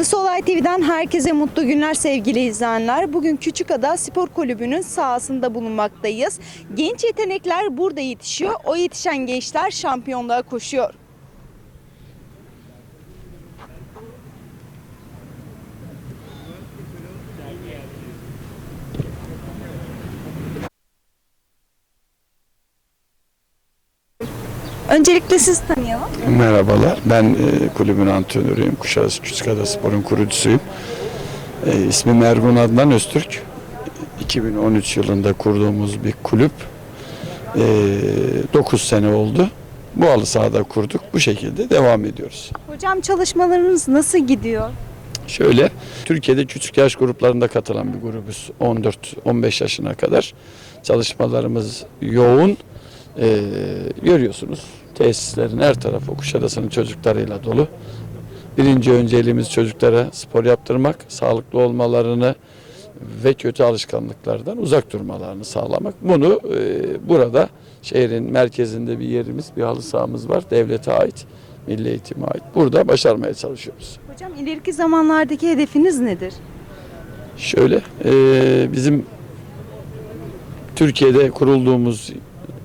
Kısa Olay TV'den herkese mutlu günler sevgili izleyenler. Bugün Küçükada Spor Kulübü'nün sahasında bulunmaktayız. Genç yetenekler burada yetişiyor. O yetişen gençler şampiyonluğa koşuyor. Öncelikle siz tanıyalım. Merhabalar, ben e, kulübün antrenörüyüm. Kuşadası Küçükada Spor'un kurucusuyum. E, ismim Ergun Adnan Öztürk. 2013 yılında kurduğumuz bir kulüp. E, 9 sene oldu. Bu halı sahada kurduk. Bu şekilde devam ediyoruz. Hocam çalışmalarınız nasıl gidiyor? Şöyle, Türkiye'de küçük yaş gruplarında katılan bir grubuz. 14-15 yaşına kadar. Çalışmalarımız yoğun. E, görüyorsunuz tesislerin her tarafı Kuşadası'nın çocuklarıyla dolu. Birinci önceliğimiz çocuklara spor yaptırmak, sağlıklı olmalarını ve kötü alışkanlıklardan uzak durmalarını sağlamak. Bunu e, burada şehrin merkezinde bir yerimiz, bir halı sahamız var. Devlete ait, milli eğitime ait. Burada başarmaya çalışıyoruz. Hocam ileriki zamanlardaki hedefiniz nedir? Şöyle, e, bizim Türkiye'de kurulduğumuz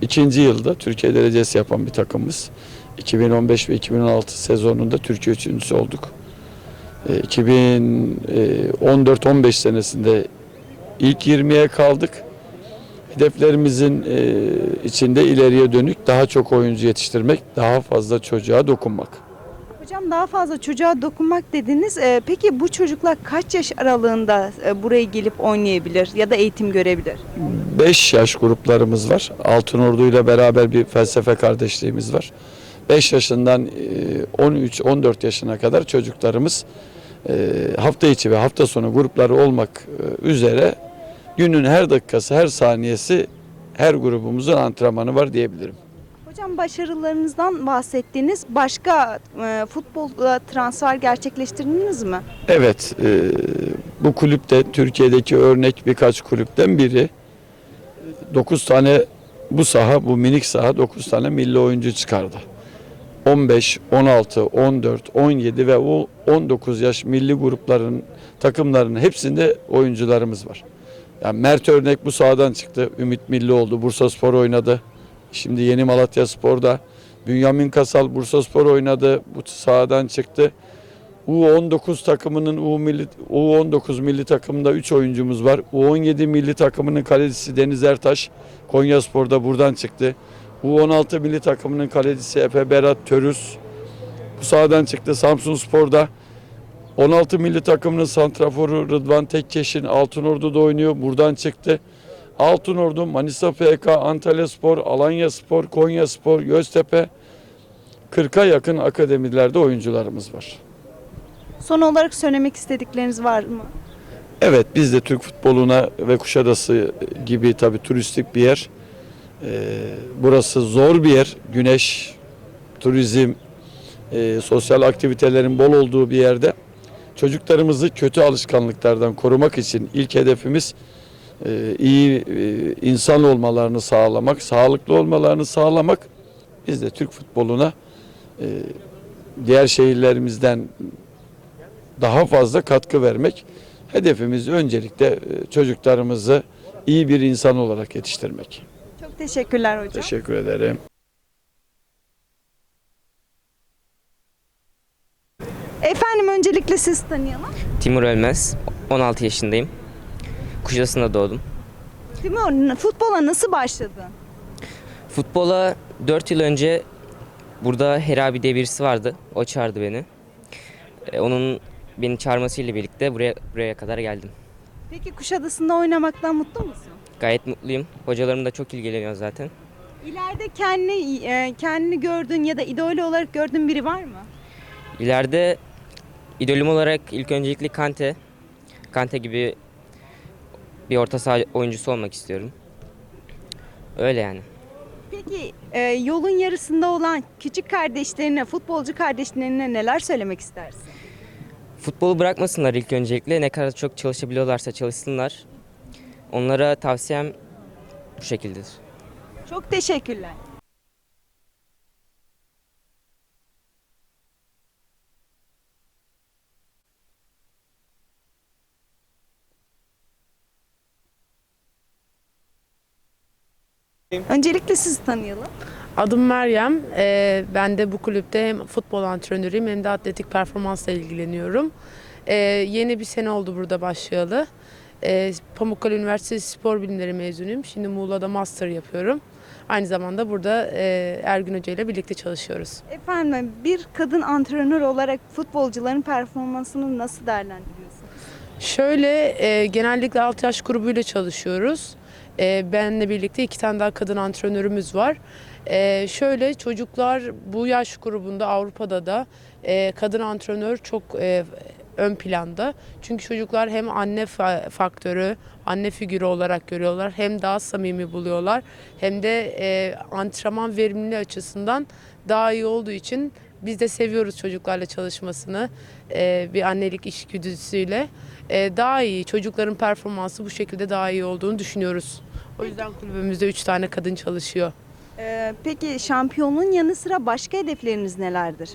ikinci yılda Türkiye derecesi yapan bir takımız. 2015 ve 2016 sezonunda Türkiye üçüncüsü olduk. E, 2014-15 senesinde ilk 20'ye kaldık. Hedeflerimizin e, içinde ileriye dönük daha çok oyuncu yetiştirmek, daha fazla çocuğa dokunmak. Daha fazla çocuğa dokunmak dediniz. Ee, peki bu çocuklar kaç yaş aralığında e, buraya gelip oynayabilir ya da eğitim görebilir? 5 yaş gruplarımız var. Altınordu ile beraber bir felsefe kardeşliğimiz var. 5 yaşından 13-14 yaşına kadar çocuklarımız e, hafta içi ve hafta sonu grupları olmak e, üzere günün her dakikası, her saniyesi her grubumuzun antrenmanı var diyebilirim. Hocam başarılarınızdan bahsettiniz. Başka e, futbolda transfer gerçekleştirdiniz mi? Evet, e, bu kulüpte Türkiye'deki örnek birkaç kulüpten biri. 9 tane bu saha, bu minik saha 9 tane milli oyuncu çıkardı. 15, 16, 14, 17 ve o 19 yaş milli grupların takımlarının hepsinde oyuncularımız var. Yani Mert örnek bu sahadan çıktı. Ümit Milli oldu. Bursa Spor oynadı. Şimdi yeni Malatya Spor'da. Bünyamin Kasal Bursa Spor oynadı. Bu sahadan çıktı. U19 takımının U milli, U19 milli takımında 3 oyuncumuz var. U17 milli takımının kalecisi Deniz Ertaş Konya Spor'da buradan çıktı. U16 milli takımının kalecisi Efe Berat Törüz bu sahadan çıktı. Samsun Spor'da 16 milli takımının santraforu Rıdvan Tekkeş'in Altınordu'da oynuyor. Buradan çıktı. Altınordu, Manisa FK, Antalya Spor, Alanya Spor, Konya Spor, Göztepe 40'a yakın akademilerde oyuncularımız var. Son olarak söylemek istedikleriniz var mı? Evet biz de Türk futboluna ve Kuşadası gibi tabii turistik bir yer. Ee, burası zor bir yer. Güneş, turizm, e, sosyal aktivitelerin bol olduğu bir yerde. Çocuklarımızı kötü alışkanlıklardan korumak için ilk hedefimiz iyi e, insan olmalarını sağlamak, sağlıklı olmalarını sağlamak. Biz de Türk futboluna e, diğer şehirlerimizden daha fazla katkı vermek. Hedefimiz öncelikle e, çocuklarımızı iyi bir insan olarak yetiştirmek. Çok teşekkürler hocam. Teşekkür ederim. Efendim öncelikle siz tanıyalım. Timur Ölmez, 16 yaşındayım. Kuşadası'nda doğdum. Timur futbola nasıl başladın? Futbola 4 yıl önce burada Herabi diye birisi vardı. O çağırdı beni. E, Onun beni çağırmasıyla birlikte buraya buraya kadar geldim. Peki Kuşadası'nda oynamaktan mutlu musun? Gayet mutluyum. Hocalarım da çok ilgileniyor zaten. İleride kendini e, kendini gördüğün ya da idol olarak gördüğün biri var mı? İleride idolüm olarak ilk öncelikle Kante. Kante gibi bir orta saha oyuncusu olmak istiyorum. Öyle yani. Peki e, yolun yarısında olan küçük kardeşlerine, futbolcu kardeşlerine neler söylemek istersin? Futbolu bırakmasınlar ilk öncelikle. Ne kadar çok çalışabiliyorlarsa çalışsınlar. Onlara tavsiyem bu şekildedir. Çok teşekkürler. Öncelikle sizi tanıyalım. Adım Meryem. Ee, ben de bu kulüpte hem futbol antrenörüyüm hem de atletik performansla ilgileniyorum. Ee, yeni bir sene oldu burada başlayalı. Ee, Pamukkale Üniversitesi Spor Bilimleri mezunuyum. Şimdi Muğla'da master yapıyorum. Aynı zamanda burada e, Ergün Hoca ile birlikte çalışıyoruz. Efendim bir kadın antrenör olarak futbolcuların performansını nasıl değerlendiriyorsunuz? Şöyle e, genellikle alt yaş grubuyla çalışıyoruz. E, benle birlikte iki tane daha kadın antrenörümüz var. E, şöyle çocuklar bu yaş grubunda Avrupa'da da e, kadın antrenör çok e, ön planda. Çünkü çocuklar hem anne fa- faktörü, anne figürü olarak görüyorlar. Hem daha samimi buluyorlar. Hem de e, antrenman verimliliği açısından daha iyi olduğu için biz de seviyoruz çocuklarla çalışmasını. E, bir annelik işgüdüsüyle. E, daha iyi, çocukların performansı bu şekilde daha iyi olduğunu düşünüyoruz. O yüzden kulübümüzde 3 tane kadın çalışıyor. Ee, peki şampiyonluğun yanı sıra başka hedefleriniz nelerdir?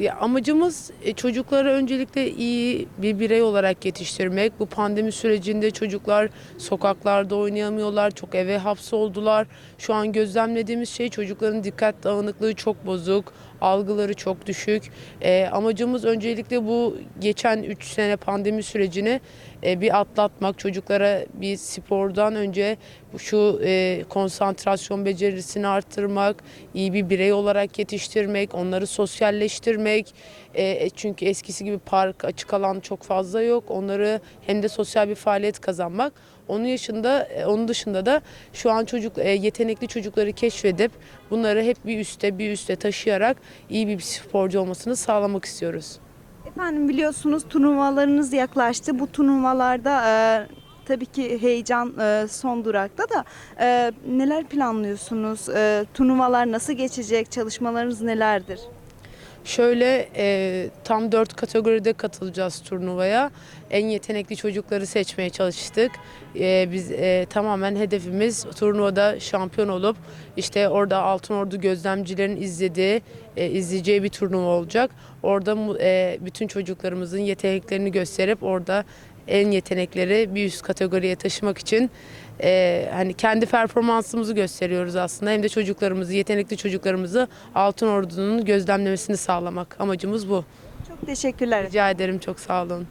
Ya amacımız e, çocukları öncelikle iyi bir birey olarak yetiştirmek. Bu pandemi sürecinde çocuklar sokaklarda oynayamıyorlar, çok eve hapsoldular. Şu an gözlemlediğimiz şey çocukların dikkat dağınıklığı çok bozuk, algıları çok düşük. E, amacımız öncelikle bu geçen 3 sene pandemi sürecini e, bir atlatmak. Çocuklara bir spordan önce şu e, konsantrasyon becerisini arttırmak, iyi bir birey olarak yetiştirmek, onları sosyalleştirmek. E, çünkü eskisi gibi park, açık alan çok fazla yok. Onları hem de sosyal bir faaliyet kazanmak. Onun yaşında, e, onun dışında da şu an çocuk e, yetenekli çocukları keşfedip bunları hep bir üste bir üste taşıyarak iyi bir sporcu olmasını sağlamak istiyoruz. Efendim biliyorsunuz turnuvalarınız yaklaştı. Bu turnuvalarda e, tabii ki heyecan e, son durakta da e, neler planlıyorsunuz? E, turnuvalar nasıl geçecek? Çalışmalarınız nelerdir? Şöyle e, tam dört kategoride katılacağız turnuvaya. En yetenekli çocukları seçmeye çalıştık. E, biz e, tamamen hedefimiz turnuvada şampiyon olup işte orada Altın Ordu gözlemcilerin izlediği, e, izleyeceği bir turnuva olacak. Orada e, bütün çocuklarımızın yeteneklerini gösterip orada en yetenekleri bir üst kategoriye taşımak için e, hani kendi performansımızı gösteriyoruz aslında. Hem de çocuklarımızı, yetenekli çocuklarımızı Altın Ordu'nun gözlemlemesini sağlamak. Amacımız bu. Çok teşekkürler. Rica ederim çok sağ olun.